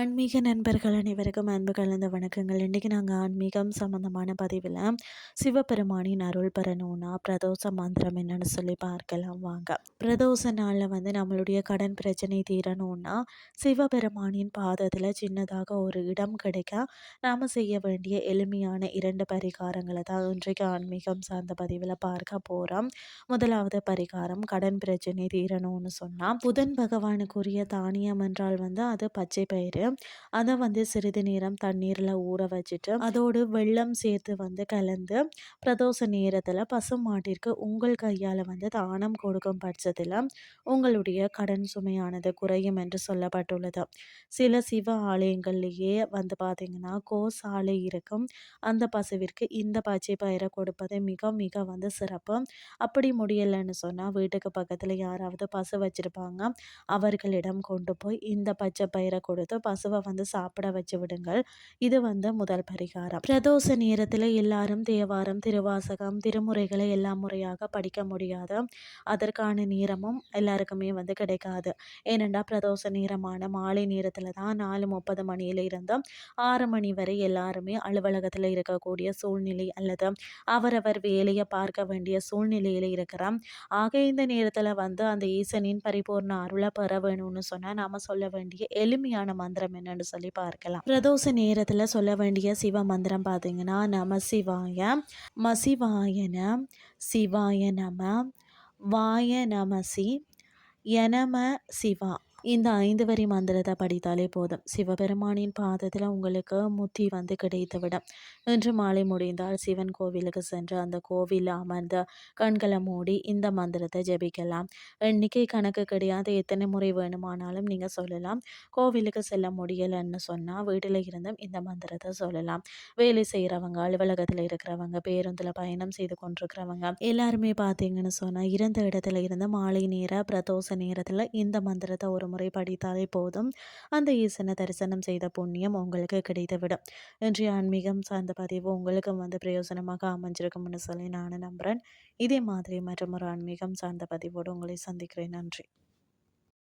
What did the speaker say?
ஆன்மீக நண்பர்கள் அனைவருக்கும் அன்பு கலந்த வணக்கங்கள். இன்றைக்கி நாங்கள் ஆன்மீகம் சம்மந்தமான பதிவில் சிவபெருமானின் அருள் பெறணும்னா பிரதோஷ மந்திரம் என்னன்னு சொல்லி பார்க்கலாம் வாங்க. பிரதோஷ நாளில் வந்து நம்மளுடைய கடன் பிரச்சனை தீரணும்னா சிவபெருமானின் பாதத்தில் சின்னதாக ஒரு இடம் கிடைக்க நாம் செய்ய வேண்டிய எளிமையான இரண்டு பரிகாரங்களை தான் இன்றைக்கு ஆன்மீகம் சார்ந்த பதிவில் பார்க்க போகிறோம் முதலாவது பரிகாரம் கடன் பிரச்சனை தீரணும்னு சொன்னால் புதன் பகவானுக்குரிய தானியம் என்றால் வந்து அது பச்சை பயிறு. அதை வந்து சிறிது நேரம் தண்ணீரில் ஊற வச்சுட்டு அதோடு வெள்ளம் சேர்த்து வந்து கலந்து பிரதோஷ நேரத்தில் பசு மாட்டிற்கு உங்கள் கையால் வந்து தானம் கொடுக்கும் பட்சத்தில் உங்களுடைய கடன் சுமையானது குறையும் என்று சொல்லப்பட்டுள்ளது. சில சிவ ஆலயங்கள்லேயே வந்து பார்த்திங்கன்னா கோசாலை இருக்கும். அந்த பசுவிற்கு இந்த பச்சை பயிரை கொடுப்பது மிக மிக வந்து சிறப்பு. அப்படி முடியலைன்னு சொன்னால் வீட்டுக்கு பக்கத்தில் யாராவது பசு வச்சுருப்பாங்க அவர்களிடம் கொண்டு போய் இந்த பச்சை பயிரை கொடுத்து பசு பசுவை வந்து சாப்பிட வச்சு விடுங்கள். இது வந்து முதல் பரிகாரம். பிரதோஷ நேரத்தில் எல்லாரும் தேவாரம் திருவாசகம் திருமுறைகளை எல்லா முறையாக படிக்க முடியாது. அதற்கான நேரமும் எல்லாருக்குமே வந்து கிடைக்காது. ஏனென்றால் பிரதோஷ நேரமான மாலை நேரத்தில் தான் நாலு முப்பது மணியில் இருந்து ஆறு மணி வரை எல்லாருமே அலுவலகத்தில் இருக்கக்கூடிய சூழ்நிலை அல்லது அவரவர் வேலையை பார்க்க வேண்டிய சூழ்நிலையில் இருக்கிறோம் ஆக இந்த நேரத்தில் வந்து அந்த ஈசனின் பரிபூர்ண அருளை பெற வேணும்னு சொன்னால் நாம் சொல்ல வேண்டிய எளிமையான மந்திரம் மந்திரம் என்னன்னு சொல்லி பார்க்கலாம். பிரதோஷ நேரத்தில் சொல்ல வேண்டிய சிவ மந்திரம் பார்த்தீங்கன்னா நம சிவாய மசிவாயன சிவாய நம வாய நமசி எனம சிவா. இந்த ஐந்து வரி மந்திரத்தை படித்தாலே போதும். சிவபெருமானின் பாதத்தில் உங்களுக்கு முத்தி வந்து கிடைத்துவிடும் இன்று மாலை முடிந்தால் சிவன் கோவிலுக்கு சென்று அந்த கோவில் அமர்ந்து கண்களை மூடி இந்த மந்திரத்தை ஜபிக்கலாம். எண்ணிக்கை கணக்கு கிடையாது. எத்தனை முறை வேணுமானாலும் நீங்கள் சொல்லலாம். கோவிலுக்கு செல்ல முடியலைன்னு சொன்னால் வீட்டில் இருந்தும் இந்த மந்திரத்தை சொல்லலாம். வேலை செய்கிறவங்க அலுவலகத்தில் இருக்கிறவங்க பேருந்தில் பயணம் செய்து கொண்டிருக்கிறவங்க எல்லாருமே பார்த்தீங்கன்னு சொன்னால் இருந்த இடத்துல இருந்து மாலை நேர பிரதோஷ நேரத்தில் இந்த மந்திரத்தை ஒரு முறை படித்தாலே போதும். அந்த ஈசனை தரிசனம் செய்த புண்ணியம் உங்களுக்கு கிடைத்துவிடும். இன்றைய ஆன்மீகம் சார்ந்த பதிவு உங்களுக்கும் வந்து பிரயோஜனமாக அமைஞ்சிருக்கும்னு சொல்லி நான் நம்புகிறேன் இதே மாதிரி மற்றும் ஒரு ஆன்மீகம் சார்ந்த பதிவோடு உங்களை சந்திக்கிறேன். நன்றி.